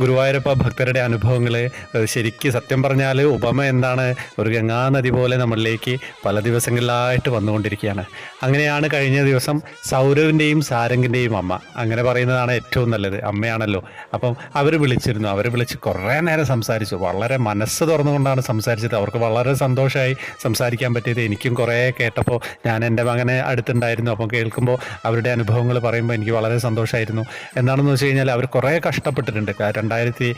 ഗുരുവായൂരപ്പ ഭക്തരുടെ അനുഭവങ്ങൾ ശരിക്ക് സത്യം പറഞ്ഞാൽ ഉപമ എന്താണ്? ഒരു ഗംഗാനദി പോലെ നമ്മളിലേക്ക് പല ദിവസങ്ങളിലായിട്ട് വന്നുകൊണ്ടിരിക്കുകയാണ്. അങ്ങനെയാണ് കഴിഞ്ഞ ദിവസം സൗരവിന്റെയും സാരംഗിന്റെയും അമ്മ. അങ്ങനെ പറയുന്നതാണ് ഏറ്റവും നല്ലത്. അമ്മയാണല്ലോ. അപ്പം അവർ വിളിച്ചിരുന്നു. അവർ വിളിച്ച് കുറേ നേരം സംസാരിച്ചു. വളരെ മനസ്സ് തുറന്നുകൊണ്ടാണ് സംസാരിച്ചത്. അവർക്ക് വളരെ സന്തോഷമായി സംസാരിക്കാൻ പറ്റിയത്. എനിക്കും കുറേ കേട്ടപ്പോൾ ഞാൻ എന്റെ മകനെ അടുത്തുണ്ടായിരുന്നു. അപ്പം കേൾക്കുമ്പോൾ അവരുടെ അനുഭവങ്ങൾ പറയുമ്പോൾ എനിക്ക് വളരെ സന്തോഷമായിരുന്നു എന്താണെന്ന് വെച്ച് കഴിഞ്ഞാൽ അവർ കുറേ കഷ്ടപ്പെട്ടിട്ടുണ്ട്. ക- രണ്ടായിരത്തി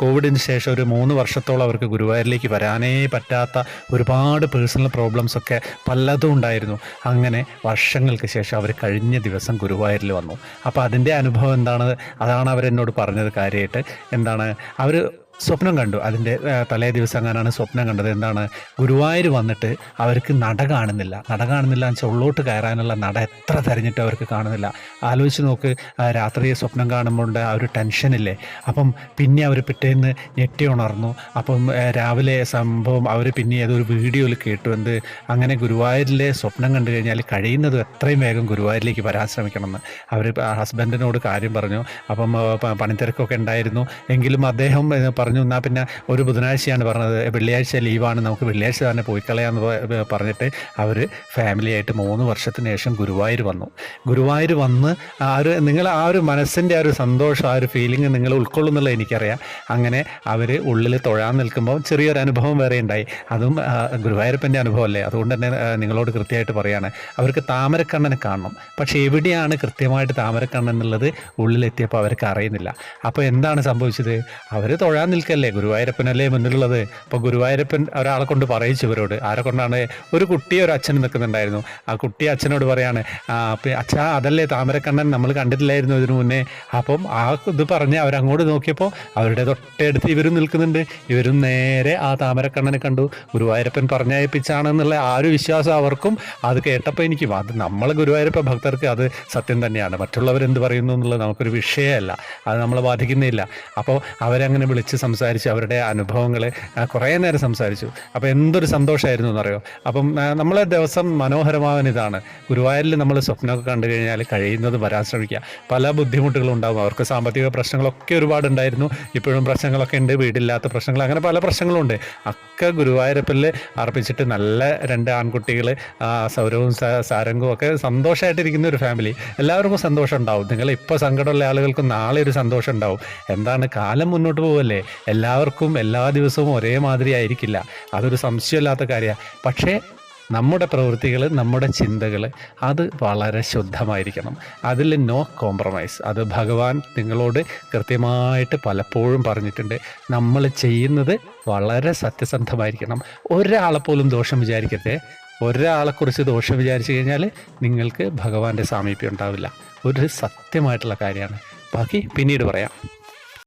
കോവിഡിന് ശേഷം ഒരു മൂന്ന് വർഷത്തോളം അവർക്ക് ഗുരുവായൂരിലേക്ക് വരാനേ പറ്റാത്ത ഒരുപാട് പേഴ്സണൽ പ്രോബ്ലംസ് ഒക്കെ പലതും ഉണ്ടായിരുന്നു. അങ്ങനെ വർഷങ്ങൾക്ക് ശേഷം അവർ കഴിഞ്ഞ ദിവസം ഗുരുവായൂരിൽ വന്നു. അപ്പോൾ അതിന്റെ അനുഭവം എന്താണ്? അതാണ് അവരെന്നോട് പറഞ്ഞത് കാര്യമായിട്ട്. എന്താണ്? അവർ സ്വപ്നം കണ്ടു. അതിന്റെ തലേ ദിവസം അങ്ങനെയാണ് സ്വപ്നം കണ്ടത്? എന്താണ്? ഗുരുവായൂർ വന്നിട്ട് അവർക്ക് നട കാണുന്നില്ല. നട കാണുന്നില്ല എന്ന് വെച്ചാൽ ഉള്ളോട്ട് കയറാനുള്ള നട എത്ര തിരഞ്ഞിട്ട് അവർക്ക് കാണുന്നില്ല. ആലോചിച്ച് നോക്ക് രാത്രി സ്വപ്നം കാണുമ്പോൾ ആ ഒരു ടെൻഷനില്ലേ അപ്പം പിന്നെ അവർ പിറ്റേന്ന് ഞെട്ടി ഉണർന്നു. അപ്പം രാവിലെ സംഭവം അവർ പിന്നെ ഏതൊരു വീഡിയോയിൽ കേട്ടു. എന്ത്? അങ്ങനെ ഗുരുവായൂരിലെ സ്വപ്നം കണ്ടു കഴിഞ്ഞാൽ കഴിയുന്നത് എത്രയും വേഗം ഗുരുവായൂരിലേക്ക് വരാൻ ശ്രമിക്കണമെന്ന്. അവർ ഹസ്ബൻഡിനോട് കാര്യം പറഞ്ഞു. അപ്പം പണിത്തിരക്കൊക്കെ ഉണ്ടായിരുന്നു. എങ്കിലും അദ്ദേഹം ഏ, പറഞ്ഞു. എന്നാൽ പിന്നെ ഒരു ബുധനാഴ്ചയാണ് പറഞ്ഞത്. വെള്ളിയാഴ്ച ലീവാണ്. നമുക്ക് വെള്ളിയാഴ്ച തന്നെ പോയി കളയാന്ന് പറഞ്ഞിട്ട് അവർ ഫാമിലിയായിട്ട് മൂന്ന് വർഷത്തിന് ശേഷം ഗുരുവായൂർ വന്നു. ഗുരുവായൂർ വന്ന് ആ ഒരു നിങ്ങൾ ആ ഒരു മനസ്സിന്റെ ആ ഒരു സന്തോഷം ആ ഒരു ഫീലിംഗ് നിങ്ങൾ ഉൾക്കൊള്ളുന്നുള്ള എനിക്കറിയാം. അങ്ങനെ അവർ ഉള്ളിൽ തൊഴാൻ നിൽക്കുമ്പോൾ ചെറിയൊരു അനുഭവം വേറെ ഉണ്ടായി. അതും ഗുരുവായൂരപ്പന്റെ അനുഭവമല്ലേ? അതുകൊണ്ട് തന്നെ നിങ്ങളോട് കൃത്യമായിട്ട് പറയാണ്. അവർക്ക് താമരക്കണ്ണനെ കാണണം. പക്ഷേ എവിടെയാണ് കൃത്യമായിട്ട് താമരക്കണ്ണൻ എന്നുള്ളത് ഉള്ളിലെത്തിയപ്പോൾ അവർക്ക് അറിയുന്നില്ല. അപ്പോൾ എന്താണ് സംഭവിച്ചത്? അവർ തൊഴാൻ നിൽക്കല്ലേ? ഗുരുവായൂരപ്പനല്ലേ മുന്നിലുള്ളത്? അപ്പോൾ ഗുരുവായൂരപ്പൻ ഒരാളെ കൊണ്ട് പറയിച്ചു ഇവരോട്. ആരെ കൊണ്ടാണ്? ഒരു കുട്ടിയെ ഒരു അച്ഛൻ നിൽക്കുന്നുണ്ടായിരുന്നു. ആ കുട്ടി അച്ഛനോട് പറയാണ് അച്ഛാ അതല്ലേ താമരക്കണ്ണൻ? നമ്മൾ കണ്ടിട്ടില്ലായിരുന്നു ഇതിനു മുന്നേ. അപ്പം ആ ഇത് പറഞ്ഞ് അവരങ്ങോട്ട് നോക്കിയപ്പോൾ അവരുടെ തൊട്ടടുത്ത് ഇവരും നിൽക്കുന്നുണ്ട്. ഇവരും നേരെ ആ താമരക്കണ്ണനെ കണ്ടു. ഗുരുവായൂരപ്പൻ പറഞ്ഞയപ്പിച്ചാണെന്നുള്ള ആ ഒരു വിശ്വാസം അവർക്കും അത് കേട്ടപ്പോൾ എനിക്ക് അത് നമ്മൾ ഗുരുവായൂരപ്പ ഭക്തർക്ക് അത് സത്യം തന്നെയാണ്. മറ്റുള്ളവരെന്ത് പറയുന്നു എന്നുള്ളത് നമുക്കൊരു വിഷയമല്ല. അത് നമ്മളെ ബാധിക്കുന്നില്ല. അപ്പോൾ അവരങ്ങനെ വിളിച്ച് സംസാരിച്ച് അവരുടെ അനുഭവങ്ങൾ കുറേ നേരം സംസാരിച്ചു. അപ്പോൾ എന്തൊരു സന്തോഷമായിരുന്നു എന്നറിയോ? അപ്പം നമ്മളെ ദിവസം മനോഹരമാവാൻ ഇതാണ്. ഗുരുവായൂരിൽ നമ്മൾ സ്വപ്നമൊക്കെ കണ്ടു കഴിഞ്ഞാൽ കഴിയുന്നത് വരാൻ ശ്രമിക്കുക. പല ബുദ്ധിമുട്ടുകളും ഉണ്ടാകും അവർക്ക് സാമ്പത്തിക പ്രശ്നങ്ങളൊക്കെ ഒരുപാട് ഉണ്ടായിരുന്നു. ഇപ്പോഴും പ്രശ്നങ്ങളൊക്കെ ഉണ്ട്. വീടില്ലാത്ത പ്രശ്നങ്ങൾ അങ്ങനെ പല പ്രശ്നങ്ങളുണ്ട് ഒക്കെ ഗുരുവായൂരപ്പിൽ അർപ്പിച്ചിട്ട് നല്ല രണ്ട് ആൺകുട്ടികൾ സൗരവും സാരംഗവും ഒക്കെ സന്തോഷമായിട്ടിരിക്കുന്ന ഒരു ഫാമിലി. എല്ലാവർക്കും സന്തോഷം ഉണ്ടാവും. നിങ്ങൾ ഇപ്പോൾ സങ്കടമുള്ള ആളുകൾക്ക് നാളെ ഒരു സന്തോഷം ഉണ്ടാവും. എന്താണ് കാലം മുന്നോട്ട് പോവല്ലേ? എല്ലാവർക്കും എല്ലാ ദിവസവും ഒരേ മാതിരി ആയിരിക്കില്ല. അതൊരു സംശയമില്ലാത്ത കാര്യമാണ് പക്ഷേ നമ്മുടെ പ്രവൃത്തികൾ നമ്മുടെ ചിന്തകൾ അത് വളരെ ശുദ്ധമായിരിക്കണം. അതിൽ നോ കോംപ്രമൈസ്. അത് ഭഗവാൻ നിങ്ങളോട് കൃത്യമായിട്ട് പലപ്പോഴും പറഞ്ഞിട്ടുണ്ട്. നമ്മൾ ചെയ്യുന്നത് വളരെ സത്യസന്ധമായിരിക്കണം. ഒരാളെ പോലും ദോഷം വിചാരിക്കരുത്. ഒരാളെക്കുറിച്ച് ദോഷം വിചാരിച്ചു കഴിഞ്ഞാൽ നിങ്ങൾക്ക് ഭഗവാന്റെ സാമീപ്യം ഉണ്ടാവില്ല. ഒരു സത്യമായിട്ടുള്ള കാര്യമാണ്. ബാക്കി പിന്നീട് പറയാം.